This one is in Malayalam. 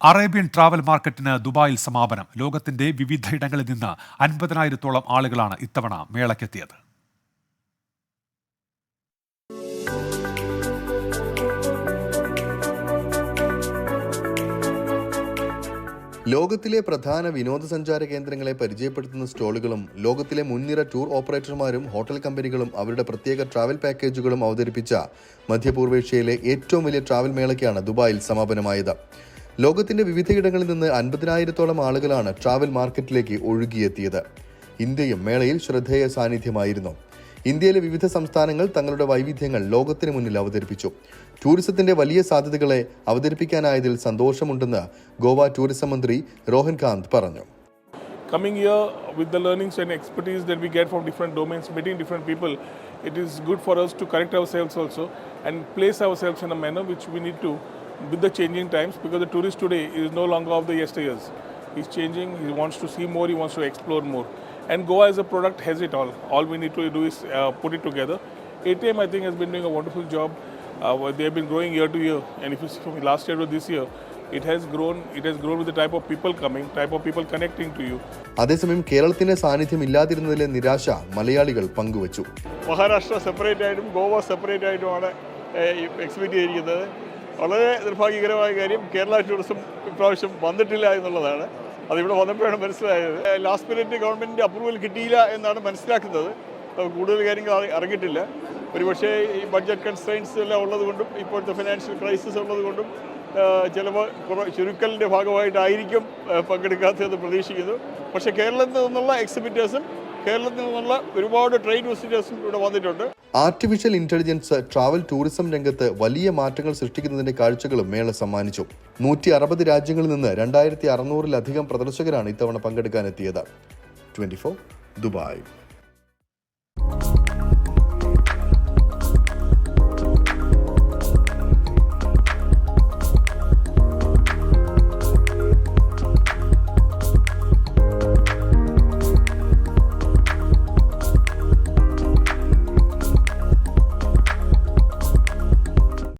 അറേബ്യൻ ട്രാവൽ മാർക്കറ്റിന് ദുബായിൽ സമാപനം. ലോകത്തിന്റെ വിവിധയിടങ്ങളിൽ നിന്ന് അൻപതിനായിരത്തോളം ആളുകളാണ് ഇത്തവണ മേളയ്ക്കെത്തിയത്. ലോകത്തിലെ പ്രധാന വിനോദസഞ്ചാര കേന്ദ്രങ്ങളെ പരിചയപ്പെടുത്തുന്ന സ്റ്റോളുകളും ലോകത്തിലെ മുൻനിര ടൂർ ഓപ്പറേറ്റർമാരും ഹോട്ടൽ കമ്പനികളും അവരുടെ പ്രത്യേക ട്രാവൽ പാക്കേജുകളും അവതരിപ്പിച്ച മധ്യപൂർവേഷ്യയിലെ ഏറ്റവും വലിയ ട്രാവൽ മേളയ്ക്കാണ് ദുബായിൽ സമാപനമായത്. ലോകത്തിന്റെ വിവിധയിടങ്ങളിൽ നിന്ന് അൻപതിനായിരത്തോളം ആളുകളാണ് ട്രാവൽ മാർക്കറ്റിലേക്ക് ഒഴുകിയെത്തിയത്. ഇന്ത്യയും മേളയിൽ ശ്രദ്ധേയ സാന്നിധ്യമായിരുന്നു. ഇന്ത്യയിലെ വിവിധ സംസ്ഥാനങ്ങൾ തങ്ങളുടെ വൈവിധ്യങ്ങൾ ലോകത്തിന് മുന്നിൽ അവതരിപ്പിച്ചു. ടൂറിസത്തിന്റെ വലിയ സാധ്യതകളെ അവതരിപ്പിക്കാനായതിൽ സന്തോഷമുണ്ടെന്ന് ഗോവ ടൂറിസം മന്ത്രി രോഹൻ കാന്ത് പറഞ്ഞു. Coming here with the learnings and expertise that we get from different domains, meeting different people, it is good for us to correct ourselves also and place ourselves in a manner which we need to with the changing times because the tourist today is no longer of the yesteryears. He's changing, he wants to see more, he wants to explore more. And Goa as a product has it all. All we need to do is uh, put it together. ATM, I think, has been doing a wonderful job. Uh, they have been growing year to year. And if you see from last year to this year, it has grown. It has grown with the type of people coming, type of people connecting to you. അതേസമയം കേരളത്തിന്റെ സാന്നിധ്യം ഇല്ലാതിരുന്നതിലെ നിരാശ മലയാളികൾ പങ്കുവച്ചു മഹാരാഷ്ട്ര സെപ്പറേറ്റ് ആയിട്ടും ഗോവ സെപ്പറേറ്റ് ആയിട്ടുമാണ് എക്സ്പെക്ട് ചെയ്തിരിക്കുന്നത് വളരെ നിർഭാഗ്യകരമായ കാര്യം കേരള ടൂറിസം ഇപ്രാവശ്യം വന്നിട്ടില്ല എന്നുള്ളതാണ്. അതിവിടെ വന്നപ്പോഴാണ് മനസ്സിലായത്. ലാസ്റ്റ് മിനിറ്റ് ഗവൺമെന്റിന്റെ അപ്രൂവൽ കിട്ടിയില്ല എന്നാണ് മനസ്സിലാക്കുന്നത്. കൂടുതൽ കാര്യങ്ങൾ അറി- അറിഞ്ഞിട്ടില്ല. ഒരുപക്ഷേ ഈ ബഡ്ജറ്റ് കൺസ്ട്രെയിൻസ് എല്ലാം ഉള്ളതുകൊണ്ടും ഇപ്പോഴത്തെ ഫിനാൻഷ്യൽ ക്രൈസിസ് ഉള്ളതുകൊണ്ടും ചിലവ് ചുരുക്കലിന്റെ ഭാഗമായിട്ടായിരിക്കും പങ്കെടുക്കാത്തത് പ്രതീക്ഷിക്കുന്നു. പക്ഷേ കേരളത്തിൽ നിന്നുള്ള എക്സിബിറ്റേഴ്സും കേരളത്തിൽ നിന്നുള്ള ഒരുപാട് ട്രേഡ് വിസിറ്റേഴ്സും ഇവിടെ വന്നിട്ടുണ്ട്. ആർട്ടിഫിഷ്യൽ ഇന്റലിജൻസ് ട്രാവൽ ടൂറിസം രംഗത്ത് വലിയ മാറ്റങ്ങൾ സൃഷ്ടിക്കുന്നതിന്റെ കാഴ്ചകളും മേള സമ്മാനിച്ചു. നൂറ്റി അറുപത് രാജ്യങ്ങളിൽ നിന്ന് രണ്ടായിരത്തി അറുന്നൂറിലധികം പ്രദർശകരാണ് ഇത്തവണ പങ്കെടുക്കാനെത്തിയത്. Twenty four Dubai.